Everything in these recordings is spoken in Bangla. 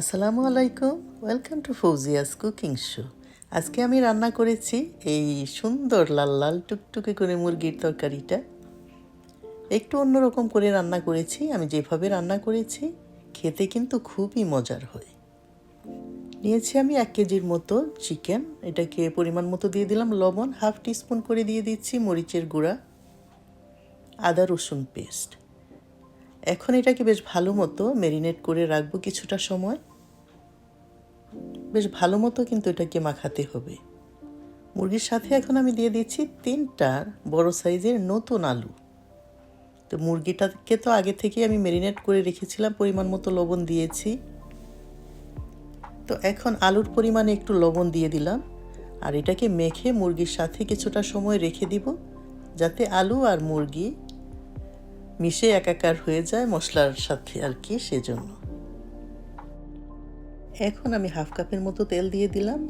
আসসালামু আলাইকুম welcome to Fouzia's cooking show আজকে আমি রান্না করেছি এই সুন্দর লাল লাল টুকটুকে করে মুরগির তরকারিটা। একটু অন্যরকম করে রান্না করেছি, আমি যেভাবে রান্না করেছি, খেতে কিন্তু খুবই মজার হয়। নিয়েছি আমি এক কেজির মতো চিকেন এটাকে পরিমাণ মতো দিয়ে দিলাম লবণ হাফ টিস্পুন করে দিয়ে দিচ্ছি মরিচের গুঁড়া, আদা রসুন পেস্ট এখন এটাকে বেশ ভালো মতো ম্যারিনেট করে রাখব কিছুটা সময়। বেশ ভালো মতো কিন্তু এটাকে মাখাতে হবে। মুরগির সাথে এখন আমি দিয়ে দিচ্ছি তিনটা বড় সাইজের নতুন আলু। তো মুরগিটাকে তো আগে থেকে আমি ম্যারিনেট করে রেখেছিলাম, পরিমাণ মতো লবণ দিয়েছি। তো এখন আলুর পরিমাণে একটু লবণ দিয়ে দিলাম। আর এটাকে মেখে মুরগির সাথে কিছুটা সময় রেখে দিব, যাতে আলু আর মুরগি মিশে একাকার হয়ে যায় মশলার সাথে আর কি সেজন্য। এখন আমি হাফ কাপের মতো তেল দিয়ে দিলাম।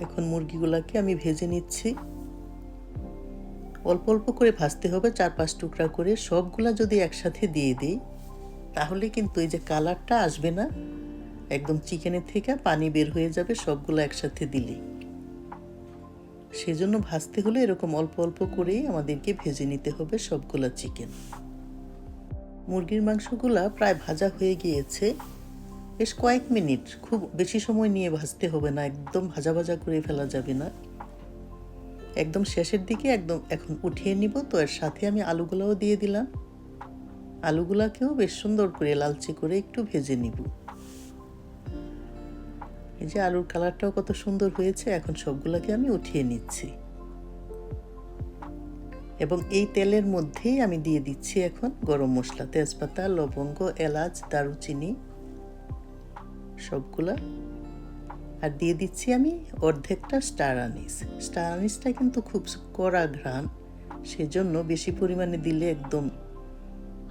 এখন মুরগিগুলোকে আমি ভেজে নিচ্ছি। অল্প অল্প করে ভাজতে হবে চার পাঁচ টুকরা করে। সবগুলা যদি একসাথে দিয়ে দিই, তাহলে কিন্তু এই যে কালারটা আসবে না, একদম চিকেনের থেকে পানি বের হয়ে যাবে, সবগুলো একসাথে দিলেই। সেজন্য ভাজতে হলে এরকম অল্প অল্প করেই আমাদেরকে ভেজে নিতে হবে সবগুলা চিকেন। মুরগির মাংসগুলা প্রায় ভাজা হয়ে গিয়েছে। বেশ কয়েক মিনিট, খুব বেশি সময় নিয়ে ভাজতে হবে না, একদম ভাজা ভাজা করে ফেলা যাবে না। একদম শেষের দিকে একদম এখন উঠিয়ে নিব, তো এর সাথে আমি আলুগুলোও দিয়ে দিলাম। আলুগুলাকেও বেশ সুন্দর করে লালচে করে একটু ভেজে নিব। এই যে আলুর কালারটাও কত সুন্দর হয়েছে, এখন সবগুলোকে আমি উঠিয়ে নিচ্ছি। এবং এই তেলের মধ্যেই আমি দিয়ে দিচ্ছি এখন গরম মশলা, তেজপাতা, লবঙ্গ, এলাচ, দারুচিনি, সবগুলা। আর দিয়ে দিচ্ছি আমি অর্ধেকটা স্টার আনিস। স্টার আনিসটা কিন্তু খুব কড়া ঘ্রাণ, সেজন্য বেশি পরিমাণে দিলে একদম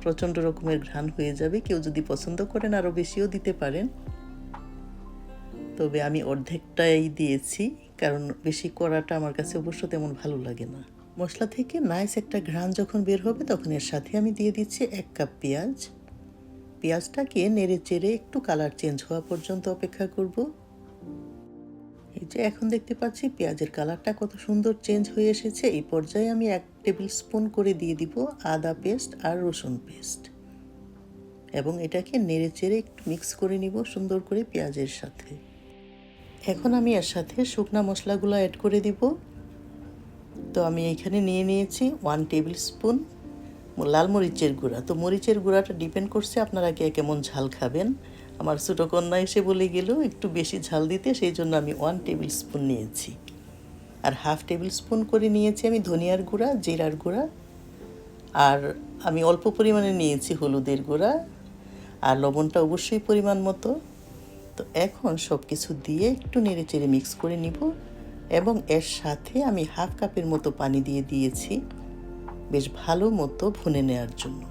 প্রচণ্ড রকমের ঘ্রাণ হয়ে যাবে। কেউ যদি পছন্দ করেন আরও বেশিও দিতে পারেন। তবে আমি অর্ধেকটাই দিয়েছি, কারণ বেশি কড়াটা আমার কাছে অবশ্য তেমন ভালো লাগে না। মশলা থেকে নাইস একটা ঘ্রাণ যখন বের হবে, তখন এর সাথে আমি দিয়ে দিচ্ছি এক কাপ পেঁয়াজ। পেঁয়াজটাকে নেড়ে চেড়ে একটু কালার চেঞ্জ হওয়া পর্যন্ত অপেক্ষা করব। এই যে এখন দেখতে পাচ্ছি পেঁয়াজের কালারটা কত সুন্দর চেঞ্জ হয়ে এসেছে। এই পর্যায়ে আমি এক টেবিল স্পুন করে দিয়ে দিব আদা পেস্ট আর রসুন পেস্ট এবং এটাকে নেড়ে চেড়ে একটু মিক্স করে নিব সুন্দর করে পেঁয়াজের সাথে। এখন আমি এর সাথে শুকনা মশলাগুলো অ্যাড করে দিব। তো আমি এখানে নিয়ে নিয়েছি ওয়ান টেবিল স্পুন লাল মরিচের গুঁড়া। তো মরিচের গুঁড়াটা ডিপেন্ড করছে আপনারা কে কেমন ঝাল খাবেন। আমার ছোটো কন্যা এসে বলে গেল, একটু বেশি ঝাল দিতে, সেই জন্য আমি ওয়ান টেবিল স্পুন নিয়েছি। আর হাফ টেবিল স্পুন করে নিয়েছি আমি ধনিয়ার গুঁড়া, জিরার গুঁড়া। আর আমি অল্প পরিমাণে নিয়েছি হলুদের গুঁড়া আর লবণটা অবশ্যই পরিমাণ মতো। তো এখন সব কিছু দিয়ে একটু নেড়ে চেড়ে মিক্স করে নিব। এবং এর সাথে আমি হাফ কাপের মতো পানি দিয়ে দিয়েছি বেশ ভালো মতো ভুনে নেওয়ার জন্য।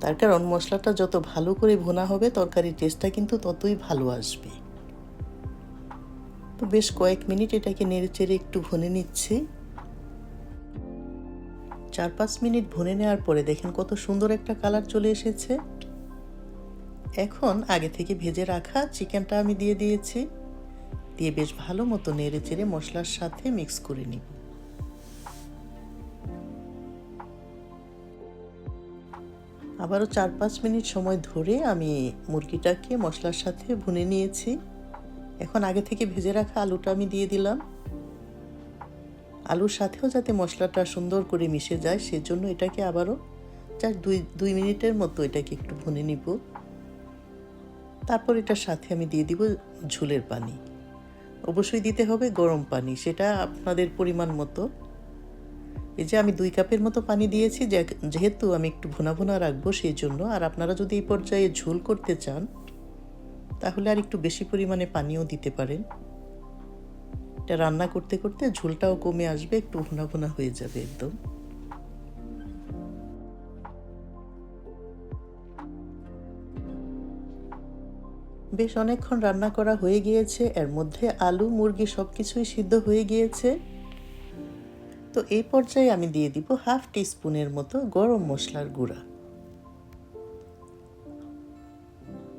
তার কারণ মশলাটা যত ভালো করে ভুনা হবে, তরকারির টেস্টটা কিন্তু ততই ভালো আসবে। তো বেশ কয়েক মিনিট এটাকে নেড়ে চেড়ে একটু ভুনে নিচ্ছি। চার পাঁচ মিনিট ভুনে নেওয়ার পরে দেখেন কত সুন্দর একটা কালার চলে এসেছে। এখন আগে থেকে ভেজে রাখা চিকেনটা আমি দিয়ে দিয়েছি। দিয়ে বেশ ভালো মতো নেড়ে চেড়ে মশলার সাথে মিক্স করে নিব। আবারও চার পাঁচ মিনিট সময় ধরে আমি মুরগিটাকে মশলার সাথে ভুনে নিয়েছি। এখন আগে থেকে ভেজে রাখা আলুটা আমি দিয়ে দিলাম। আলুর সাথেও যাতে মশলাটা সুন্দর করে মিশে যায়, সেজন্য এটাকে আবারও চার দুই দুই মিনিটের মতো এটাকে একটু ভুনে নিব। তারপর এটার সাথে আমি দিয়ে দিব ঝোলের পানি। অবশ্যই দিতে হবে গরম পানি, সেটা আপনাদের পরিমাণ মতো। এই যে আমি দুই কাপের মতো পানি দিয়েছি যেহেতু আমি একটু ভুনা ভুনা রাখব সেই জন্য আর আপনারা যদি এই পর্যায়ে ঝোল করতে চান, তাহলে আর একটু বেশি পরিমাণে পানিও দিতে পারেন। এটা রান্না করতে করতে ঝোলটাও কমে আসবে, একটু ভুনা ভুনা হয়ে যাবে একদম। বেশ অনেকক্ষণ রান্না করা হয়ে গিয়েছে, এর মধ্যে আলু, মুরগি সব কিছুই সিদ্ধ হয়ে গিয়েছে। তো এই পর্যায়ে আমি দিয়ে দিব হাফ টিস্পুনের মতো গরম মশলার গুঁড়া।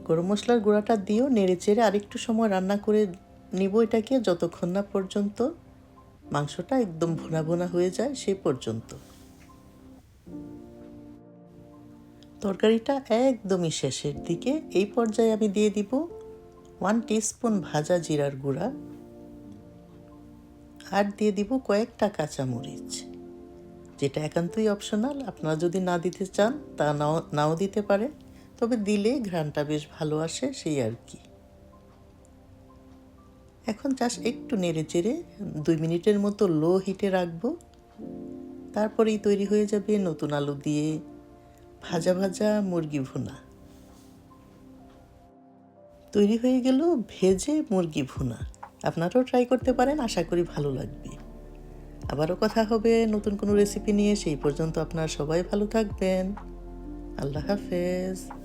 গরম মশলার গুঁড়াটা দিয়েও নেড়ে চেড়ে আরেকটু সময় রান্না করে নিব এটাকে, যতক্ষণ না পর্যন্ত মাংসটা একদম ভুনা ভুনা হয়ে যায়, সে পর্যন্ত। তরকারিটা একদমই শেষের দিকে। এই পর্যায়ে আমি দিয়ে দিব ওয়ান টিস্পুন ভাজা জিরার গুঁড়া আর দিয়ে দিব কয়েকটা কাঁচামরিচ, যেটা একান্তই অপশনাল আপনারা যদি না দিতে চান, তা নাও নাও দিতে পারে। তবে দিলে ঘ্রাণটা বেশ ভালো আসে, সেই আর কি। এখন চাষ একটু নেড়ে চেড়ে দুই মিনিটের মতো লো হিটে রাখব। তারপরেই তৈরি হয়ে যাবে নতুন আলু দিয়ে ভাজা ভাজা মুরগি ভুনা। তৈরি হয়ে গেল ভেজে মুরগি ভুনা। আপনারাও ট্রাই করতে পারেন, আশা করি ভালো লাগবে। আবারও কথা হবে নতুন কোনো রেসিপি নিয়ে, সেই পর্যন্ত আপনারা সবাই ভালো থাকবেন। আল্লাহ হাফেজ।